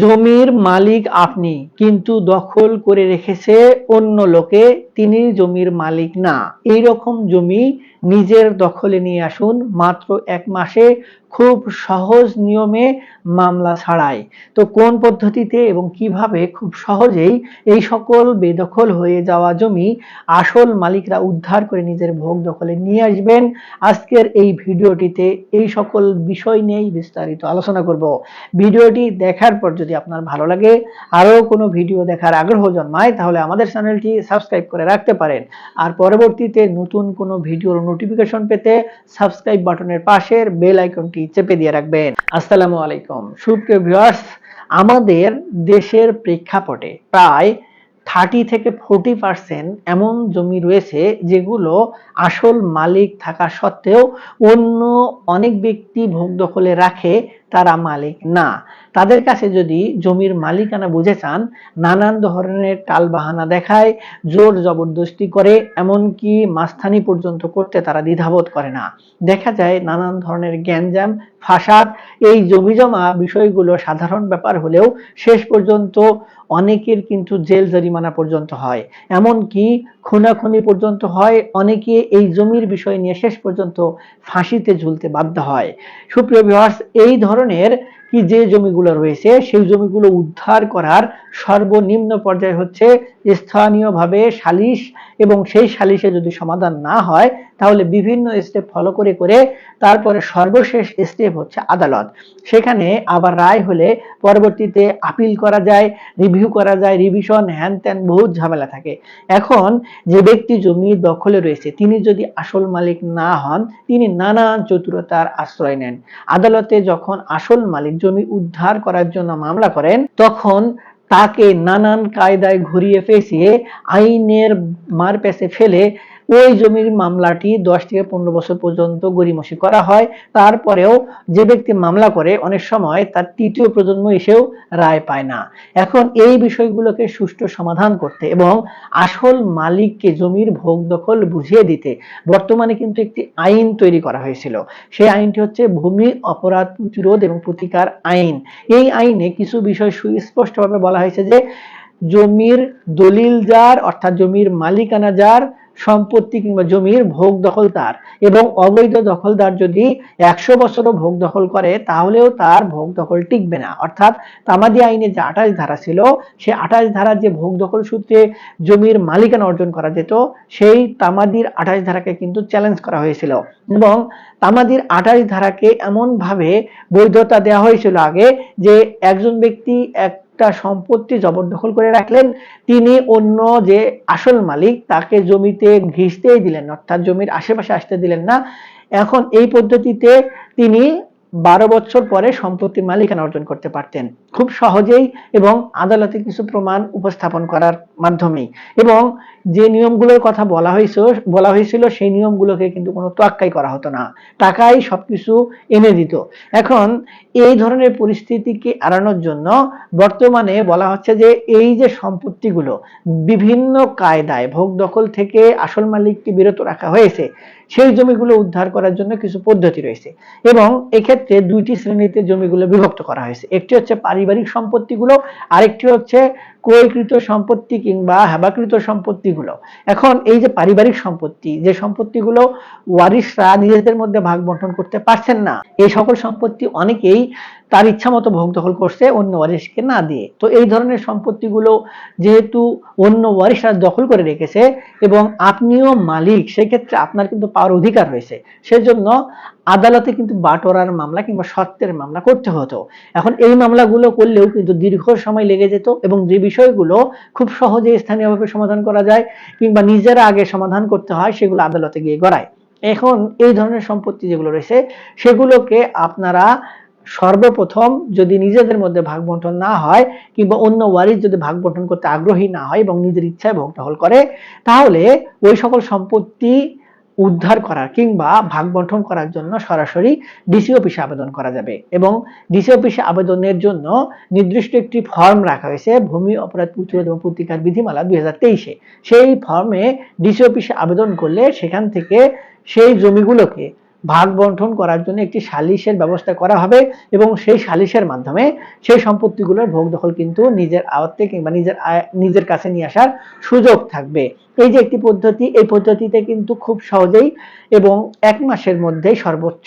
জমির মালিক আপনি, কিন্তু দখল করে রেখেছে অন্য লোকে, তিনি জমির মালিক না। এই রকম জমি নিজের দখলে নিয়ে আসুন, মাত্র এক মাসে খুব সহজ নিয়মে মামলা ছাড়ায় তো কোন পদ্ধতিতে এবং কীভাবে খুব সহজেই এই সকল বেদখল হয়ে যাওয়া জমি আসল মালিকরা উদ্ধার করে নিজের ভোগ দখলে নিয়ে আসবেন? আজকের এই ভিডিওটিতে এই সকল বিষয় নিয়েই বিস্তারিত আলোচনা করব। ভিডিওটি দেখার পর যদি আপনার ভালো লাগে, আরও কোনো ভিডিও দেখার আগ্রহ জন্মায়, তাহলে আমাদের চ্যানেলটি সাবস্ক্রাইব করে রাখতে পারেন। আর পরবর্তীতে নতুন কোনো ভিডিওর নোটিফিকেশন পেতে সাবস্ক্রাইব বাটনের পাশের বেল আইকনটি চেপে দিয়ে রাখবেন। আসসালামু আলাইকুম। সুপ্রিয় ভিউয়ার্স আমাদের দেশের প্রেক্ষাপটে প্রায় থার্টি থেকে ফোরটি পার্সেন্ট এমন জমি রয়েছে যেগুলো আসল মালিক থাকা সত্ত্বেও অন্য অনেক ব্যক্তি ভোগ দখলে রাখে তারা মালিক না। তাদের কাছে যদি জমির মালিকানা বুঝে চান, নানান ধরনের টাল বাহানা দেখায়, জোর জবরদস্তি করে, এমনকি মাস্থানি পর্যন্ত করতে তারা দ্বিধাবোধ করে না। দেখা যায় নানান ধরনের জ্ঞানজাম ফাসাদ, এই জমি জমা বিষয়গুলো সাধারণ ব্যাপার হলেও শেষ পর্যন্ত অনেকের কিন্তু জেল জরিমানা পর্যন্ত হয়। এমনকি খুনাখুনি পর্যন্ত হয়, অনেকে এই জমির বিষয় নিয়ে শেষ পর্যন্ত ফাঁসিতে ঝুলতে বাধ্য হয়। সুপ্রিয় এই ধরনের ধরনের কি যে জমিগুলো রয়েছে, সেই জমিগুলো উদ্ধার করার সর্বনিম্ন পর্যায়ে হচ্ছে স্থানীয়ভাবে সালিশ এবং সেই সালিশে যদি সমাধান না হয়, তাহলে বিভিন্ন স্টেপ ফলো করে করে তারপরে সর্বশেষ স্টেপ হচ্ছে আদালত। সেখানে আবার রায় হলে পরবর্তীতে আপিল করা যায় রিভিউ করা যায় রিভিশন হ্যান ত্যান বহুত ঝামেলা থাকে। এখন যে ব্যক্তি জমি দখলে রয়েছে, তিনি যদি আসল মালিক না হন, তিনি নানান চতুরতার আশ্রয় নেন। আদালতে যখন আসল মালিক জমি উদ্ধার করার জন্য মামলা করেন, তখন তাকে নানান কায়দায় ঘুরিয়ে পেঁচিয়ে আইনের মারপেশে ফেলে ওই জমির মামলাটি দশ থেকে পনেরো বছর পর্যন্ত গড়িমসি করা হয়। তারপরেও যে ব্যক্তি মামলা করে, অনেক সময় তার তৃতীয় প্রজন্ম এসেও রায় পায় না। এখন এই বিষয়গুলোকে সুষ্ঠু সমাধান করতে এবং আসল মালিককে জমির ভোগ দখল বুঝিয়ে দিতে বর্তমানে কিন্তু একটি আইন তৈরি করা হয়েছিল। সেই আইনটি হচ্ছে ভূমি অপরাধ প্রতিরোধ এবং প্রতিকার আইন। এই আইনে কিছু বিষয় সুস্পষ্টভাবে বলা হয়েছে যে জমির দলিল যার, অর্থাৎ জমির মালিকানা যার সম্পত্তি কিংবা জমির ভোগ দখল তার এবং অবৈধ দখলদার যদি একশো বছরও ভোগ দখল করে, তাহলেও তার ভোগ দখল টিকবে না। অর্থাৎ তামাদি আইনে যে আঠাশ ধারা ছিল, সে আঠাশ ধারার যে ভোগ দখল সূত্রে জমির মালিকানা অর্জন করা যেত, সেই তামাদির আঠাশ ধারাকে কিন্তু চ্যালেঞ্জ করা হয়েছিল। এবং তামাদির আঠাশ ধারাকে এমনভাবে বৈধতা দেওয়া হয়েছিল আগে যে একজন ব্যক্তি এক একটা সম্পত্তি জবরদখল করে রাখলেন, তিনি অন্য যে আসল মালিক তাকে জমিতে ঘিসতেই দিলেন, অর্থাৎ জমির আশেপাশে আসতে দিলেন না। এখন এই পদ্ধতিতে তিনি বারো বছর পরে সম্পত্তির মালিকানা অর্জন করতে পারতেন। খুব সহজেই এবং আদালতে কিছু প্রমাণ উপস্থাপন করার মাধ্যমেই। এবং যে নিয়মগুলোর কথা বলা হয়েছিল বলা হয়েছিল, সেই নিয়মগুলোকে কিন্তু কোনো তোয়াক্কাই করা হতো না। টাকাই সবকিছু এনে দিত। এখন এই ধরনের পরিস্থিতিকে এড়ানোর জন্য বর্তমানে বলা হচ্ছে যে, এই যে সম্পত্তিগুলো, বিভিন্ন কায়দায়, ভোগ দখল থেকে আসল মালিককে বিরত রাখা হয়েছে, সেই জমিগুলো উদ্ধার করার জন্য কিছু পদ্ধতি রয়েছে। এবং এক্ষেত্রে দুইটি শ্রেণীতে জমিগুলো বিভক্ত করা হয়েছে। একটি হচ্ছে পারিবারিক সম্পত্তিগুলো, আরেকটি হচ্ছে ক্রয়কৃত সম্পত্তি কিংবা হেবাকৃত সম্পত্তিগুলো। এখন এই যে পারিবারিক সম্পত্তি, যে সম্পত্তিগুলো ওয়ারিশরা নিজেদের মধ্যে ভাগ বন্টন করতে পারছেন না, এই সকল সম্পত্তি অনেকেই তার ইচ্ছা মতো ভোগ দখল করছে অন্য ওয়ারিশকে না দিয়ে। তো এই ধরনের সম্পত্তিগুলো যেহেতু অন্য ওয়ারিশরা দখল করে রেখেছে এবং আপনিও মালিক, সেক্ষেত্রে আপনার কিন্তু পাওয়ার অধিকার রয়েছে। সেজন্য আদালতে কিন্তু বাটোয়ারার মামলা কিংবা সত্যের মামলা করতে হতো। এখন এই মামলাগুলো করলেও কিন্তু দীর্ঘ সময় লেগে যেত এবং যে বিষয়গুলো খুব সহজে স্থানীয়ভাবে সমাধান করা যায় কিংবা নিজেরা আগে সমাধান করতে হয় সেগুলো আদালতে গিয়ে গড়ায়। এখন এই ধরনের সম্পত্তি যেগুলো রয়েছে, সেগুলোকে আপনারা সর্বপ্রথম যদি নিজেদের মধ্যে ভাগ বন্টন না হয় কিংবা অন্য ওয়ারিস যদি ভাগ বন্টন করতে আগ্রহী না হয় এবং নিজের ইচ্ছায় ভোগ দখল করে, তাহলে ওই সকল সম্পত্তি উদ্ধার করার কিংবা ভাগ বন্টন করার জন্য সরাসরি ডিসি অফিসে আবেদন করা যাবে। এবং ডিসি অফিসে আবেদনের জন্য নির্দিষ্ট একটি ফর্ম রাখা হয়েছে, ভূমি, অপরাধ, প্রতিরোধ এবং প্রতিকার বিধিমালা দুই সেই ফর্মে ডিসি অফিসে আবেদন করলে সেখান থেকে সেই জমিগুলোকে ভাগ বন্টন করার জন্য একটি সালিশের ব্যবস্থা করা হবে এবং সেই সালিশের মাধ্যমে সেই সম্পত্তিগুলোর ভোগ দখল কিন্তু নিজের আয়ত্তে কিংবা নিজের নিজের কাছে নিয়ে আসার সুযোগ থাকবে। এই যে একটি পদ্ধতি, এই পদ্ধতিতে কিন্তু খুব সহজেই এবং এক মাসের মধ্যেই সর্বোচ্চ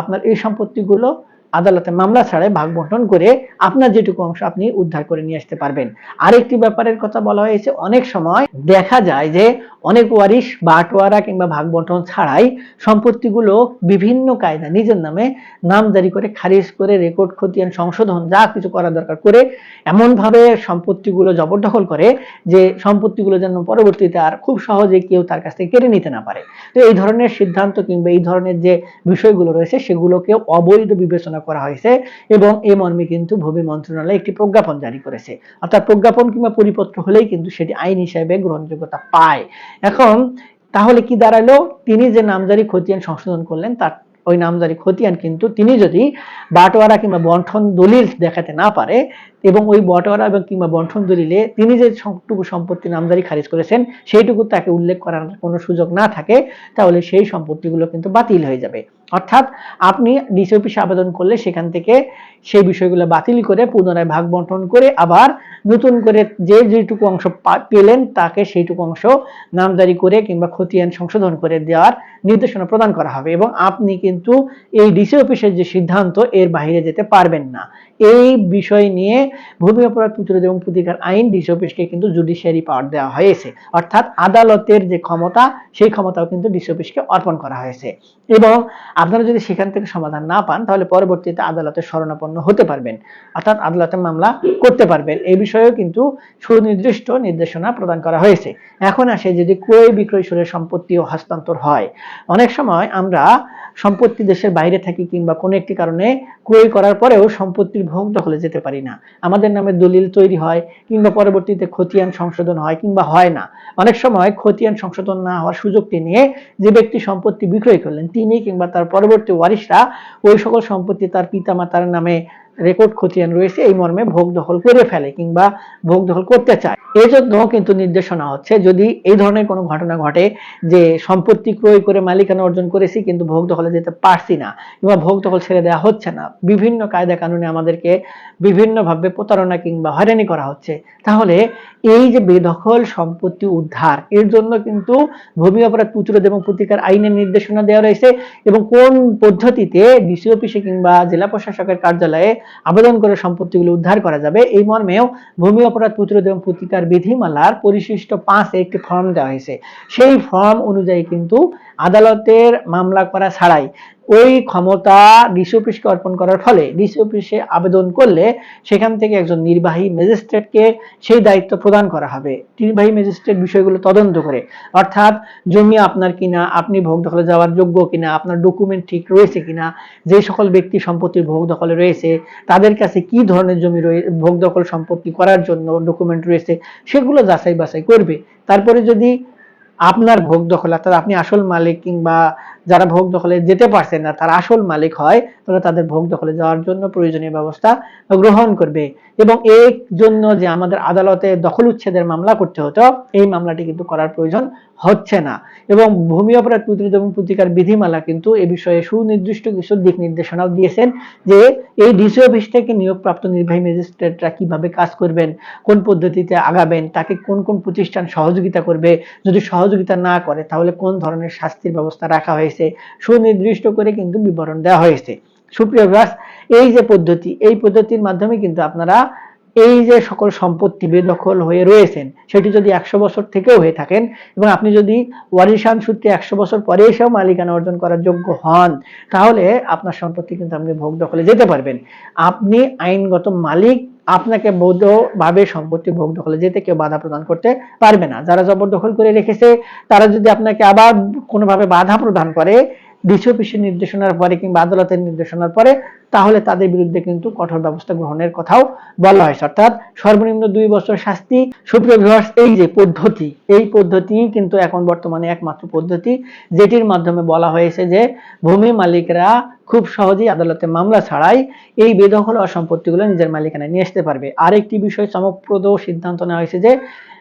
আপনার এই সম্পত্তিগুলো আদালতে মামলা ছাড়াই ভাগ বন্টন করে আপনার যেটুকু অংশ আপনি উদ্ধার করে নিয়ে আসতে পারবেন। আরেকটি ব্যাপারের কথা বলা হয়েছে, অনেক সময় দেখা যায় যে অনেক ওয়ারিশ বাটোয়ারা কিংবা ভাগ বন্টন ছাড়াই সম্পত্তিগুলো বিভিন্ন কায়দা নিজের নামে নামজারি করে, খারিজ করে, রেকর্ড, খতিয়ান, সংশোধন যা কিছু করা দরকার করে এমনভাবে সম্পত্তিগুলো জবরদখল করে যে সম্পত্তিগুলো যেন পরবর্তীতে আর খুব সহজে কেউ তার কাছ থেকে কেড়ে নিতে না পারে। তো এই ধরনের সিদ্ধান্ত কিংবা এই ধরনের যে বিষয়গুলো রয়েছে সেগুলোকে অবৈধ বিবেচনা করা হয়েছে এবং এই মর্মে কিন্তু ভূমি মন্ত্রণালয় একটি প্রজ্ঞাপন জারি করেছে। অর্থাৎ প্রজ্ঞাপন কিংবা পরিপত্র হলেই কিন্তু সেটি আইন হিসেবে গ্রহণযোগ্যতা পায়। এখন তাহলে কি দাঁড়াল? তিনি যে নামজারি খতিয়ান সংশোধন করলেন, তার ওই নামজারি খতিয়ান কিন্তু তিনি যদি বাটোয়ারা কিংবা বন্ঠন দলিল দেখাতে না পারে এবং ওই বটোয়ারা এবং কিংবা বন্ঠন দলিলে তিনি যে সবটুকু সম্পত্তি নামজারি খারিজ করেছেন, সেইটুকু তাকে উল্লেখ করার কোনো সুযোগ না থাকে, তাহলে সেই সম্পত্তিগুলো কিন্তু বাতিল হয়ে যাবে। অর্থাৎ আপনি ডিসি অফিসে আবেদন করলে সেখান থেকে সেই বিষয়গুলো বাতিল করে পুনরায় ভাগ বন্টন করে আবার নতুন করে যে যেটুকু অংশ পেলেন তাকে সেইটুকু অংশ নামদারি করে কিংবা খতিয়ান সংশোধন করে দেওয়ার নির্দেশনা প্রদান করা হবে এবং আপনি কিন্তু এই ডিসি অফিসের যে সিদ্ধান্ত এর বাইরে যেতে পারবেন না। এই বিষয় নিয়ে ভূমি অপরাধ প্রতিরোধ এবং প্রতিকার আইন ডিসি অফিসকে কিন্তু জুডিশিয়ারি পাওয়ার দেওয়া হয়েছে। অর্থাৎ আদালতের যে ক্ষমতা, সেই ক্ষমতাও কিন্তু ডিসি অফিসকে অর্পণ করা হয়েছে। এবং আপনারা যদি সেখান থেকে সমাধান না পান, তাহলে পরবর্তীতে আদালতের শরণাপন্ন হতে পারবেন। অর্থাৎ আদালতে মামলা করতে পারবেন। এই বিষয়েও কিন্তু সুনির্দিষ্ট নির্দেশনা প্রদান করা হয়েছে। এখন আসে যদি ক্রয় বিক্রয় সুরে সম্পত্তি ও হস্তান্তর হয়। অনেক সময় আমরা সম্পত্তি দেশের বাইরে থাকি কিংবা কোনো একটি কারণে ক্রয় করার পরেও সম্পত্তির ভোগ দখলে যেতে পারি না। আমাদের নামে দলিল তৈরি হয় কিংবা পরবর্তীতে খতিয়ান সংশোধন হয় কিংবা হয় না। অনেক সময় খতিয়ান সংশোধন না হওয়ার সুযোগটি নিয়ে যে ব্যক্তি সম্পত্তি বিক্রয় করলেন, তিনি কিংবা তার পরবর্তী ওয়ারিশরা ওই সকল সম্পত্তি তার পিতা মাতার নামে রেকর্ড খতিয়ান রয়েছে, এই মর্মে ভোগ দখল করে ফেলে কিংবা ভোগ দখল করতে চায়। এই জন্য কিন্তু নির্দেশনা হচ্ছে, যদি এই ধরনের কোনো ঘটনা ঘটে যে সম্পত্তি ক্রয় করে মালিকানা অর্জন করেছি কিন্তু ভোগ দখলে যেতে পারছি না কিংবা ভোগ দখল ছেড়ে দেওয়া হচ্ছে না, বিভিন্ন কায়দা কানুনে আমাদেরকে বিভিন্নভাবে প্রতারণা কিংবা হয়রানি করা হচ্ছে, তাহলে এই যে বেদখল সম্পত্তি উদ্ধার, এর জন্য কিন্তু ভূমি অপরাধ প্রতিরোধ এবং প্রতিকার আইনের নির্দেশনা দেওয়া রয়েছে এবং কোন পদ্ধতিতে ডিসি অফিসে কিংবা জেলা প্রশাসকের কার্যালয়ে আবেদন করে সম্পত্তিগুলো উদ্ধার করা যাবে, এই মর্মেও ভূমি অপরাধ প্রতিরোধ এবং প্রতিকার বিধিমালার পরিশিষ্ট পাঁচে একটি ফর্ম দেওয়া হয়েছে। সেই ফর্ম অনুযায়ী কিন্তু আদালতের মামলা করা ছাড়াই ওই ক্ষমতা ডিসি অফিসকে অর্পণ করার ফলে ডিসি অফিসে আবেদন করলে সেখান থেকে একজন নির্বাহী ম্যাজিস্ট্রেটকে সেই দায়িত্ব প্রদান করা হবে। নির্বাহী ম্যাজিস্ট্রেট বিষয়গুলো তদন্ত করে। অর্থাৎ জমি আপনার কিনা, আপনি ভোগ দখলে যাওয়ার যোগ্য কিনা, আপনার ডকুমেন্ট ঠিক রয়েছে কিনা, যে সকল ব্যক্তি সম্পত্তির ভোগ দখলে রয়েছে, তাদের কাছে কি ধরনের জমি ভোগ দখল সম্পত্তি করার জন্য ডকুমেন্ট রয়েছে, সেগুলো যাচাই বাছাই করবে। তারপরে যদি আপনার ভোগ দখল, অর্থাৎ আপনি আসল মালিক কিংবা যারা ভোগ দখলে যেতে পারছেন না, তারা আসল মালিক হয় তাহলে তাদের ভোগ দখলে যাওয়ার জন্য প্রয়োজনীয় ব্যবস্থা গ্রহণ করবে। এবং এর জন্য যে আমাদের আদালতে দখল উচ্ছেদের মামলা করতে হতো, এই মামলাটি কিন্তু করার প্রয়োজন হচ্ছে না। এবং ভূমি অপরাধ প্রতিরোধ এবং প্রতিকার বিধিমালা কিন্তু এ বিষয়ে সুনির্দিষ্ট কিছু দিক নির্দেশনাও দিয়েছেন যে এই ডিসি অফিস থেকে নিয়োগপ্রাপ্ত নির্বাহী ম্যাজিস্ট্রেটরা কীভাবে কাজ করবেন, কোন পদ্ধতিতে আগাবেন, তাকে কোন কোন প্রতিষ্ঠান সহযোগিতা করবে, যদি সহযোগিতা না করে তাহলে কোন ধরনের শাস্তির ব্যবস্থা রাখা হয়েছে? সুনির্দিষ্ট করে কিন্তু বিবরণ দেওয়া হয়েছে। সুপ্রিয় ব্যাস এই যে পদ্ধতি, এই পদ্ধতির মাধ্যমে কিন্তু আপনারা এই যে সকল সম্পত্তি বেদখল হয়ে রয়েছেন, সেটি যদি একশো বছর থেকেও হয়ে থাকেন এবং আপনি যদি ওয়ারিশান সূত্রে একশো বছর পরে এসেও মালিকানা অর্জন করার যোগ্য হন, তাহলে আপনার সম্পত্তি কিন্তু আপনি ভোগ দখলে যেতে পারবেন। আপনি আইনগত মালিক আপনাকে বৈধভাবে সম্পত্তি ভোগ দখলে যেতে কেউ বাধা প্রদান করতে পারবে না। যারা জবরদখল করে রেখেছে, তারা যদি আপনাকে আবার কোনোভাবে বাধা প্রদান করে ডিসি অফিসের নির্দেশনার পরে কিংবা আদালতের নির্দেশনার পরে, তাহলে তাদের বিরুদ্ধে কিন্তু কঠোর ব্যবস্থা গ্রহণের কথাও বলা হয়েছে। অর্থাৎ সর্বনিম্ন দুই বছর শাস্তি, সুপ্রিয় ভিউয়ার্স এই যে পদ্ধতি, এই পদ্ধতি কিন্তু এখন বর্তমানে একমাত্র পদ্ধতি, যেটির মাধ্যমে বলা হয়েছে যে ভূমি মালিকরা খুব সহজেই আদালতে মামলা ছাড়াই এই বেদখল হওয়া সম্পত্তিগুলো নিজের মালিকানায় নিয়ে আসতে পারবে। আরেকটি বিষয় চমকপ্রদ সিদ্ধান্ত নেওয়া হয়েছে যে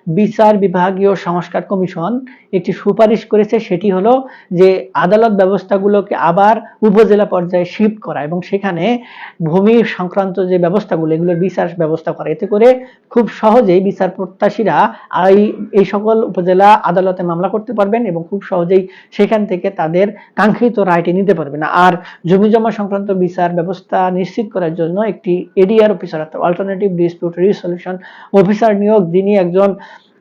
বিচার বিভাগীয় সংস্কার কমিশন একটি সুপারিশ করেছে, সেটি হলো যে আদালত ব্যবস্থাগুলোকে আবার উপজেলা পর্যায়ে শিফট করা এবং সেখানে ভূমি সংক্রান্ত যে ব্যবস্থাগুলো, এগুলোর বিচার ব্যবস্থা করা। এতে করে খুব সহজেই বিচার প্রত্যাশীরা এই সকল উপজেলা আদালতে মামলা করতে পারবেন এবং খুব সহজেই সেখান থেকে তাদের কাঙ্ক্ষিত রায়টি নিতে পারবেন। আর জমি জমা সংক্রান্ত বিচার ব্যবস্থা নিশ্চিত করার জন্য একটি এডিআর অফিসার অর্থাৎ অল্টারনেটিভ ডিসপিউট রিসলিউশন অফিসার নিয়োগ, যিনি একজন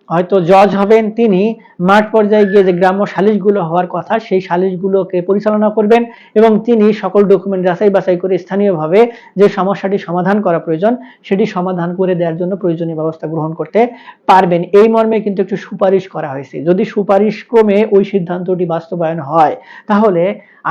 হয়তো জজ হবেন তিনি। মাঠ পর্যায়ে গিয়ে যে গ্রাম্য সালিশগুলো হওয়ার কথা, সেই সালিশগুলোকে পরিচালনা করবেন এবং তিনি সকল ডকুমেন্ট যাচাই বাছাই করে স্থানীয়ভাবে যে সমস্যাটি সমাধান করা প্রয়োজন, সেটি সমাধান করে দেওয়ার জন্য প্রয়োজনীয় ব্যবস্থা গ্রহণ করতে পারবেন। এই মর্মে কিন্তু একটু সুপারিশ করা হয়েছে। যদি সুপারিশ ক্রমে ওই সিদ্ধান্তটি বাস্তবায়ন হয়, তাহলে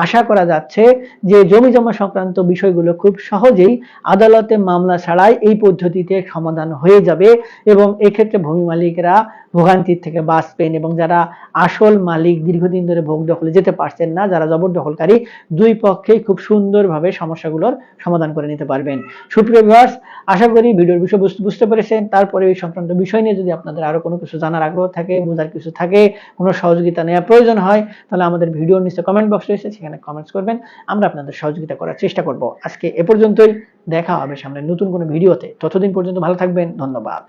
আশা করা যাচ্ছে যে জমি জমা সংক্রান্ত বিষয়গুলো খুব সহজেই আদালতে মামলা ছাড়াই এই পদ্ধতিতে সমাধান হয়ে যাবে এবং এক্ষেত্রে ভূমি মালিকরা ভোগান্তির থেকে বাঁচবেন এবং যারা আসল মালিক দীর্ঘদিন ধরে ভোগ দখলে যেতে পারছেন না, যারা জবরদখলকারী দুই পক্ষেই খুব সুন্দরভাবে সমস্যাগুলোর সমাধান করে নিতে পারবেন। সুপ্রিয় ভিউয়ার্স আশা করি ভিডিওর বিষয়বস্তু বুঝতে পেরেছেন। তারপরে এই সংক্রান্ত বিষয় নিয়ে যদি আপনাদের আরও কোনো কিছু জানার আগ্রহ থাকে, বোঝার কিছু থাকে, কোনো সহযোগিতা নেওয়ার প্রয়োজন হয়, তাহলে আমাদের ভিডিওর নিচে কমেন্ট বক্স রয়েছে, সেখানে কমেন্টস করবেন। আমরা আপনাদের সহযোগিতা করার চেষ্টা করব। আজকে এ পর্যন্তই। দেখা হবে সামনে নতুন কোনো ভিডিওতে। ততদিন পর্যন্ত ভালো থাকবেন। ধন্যবাদ।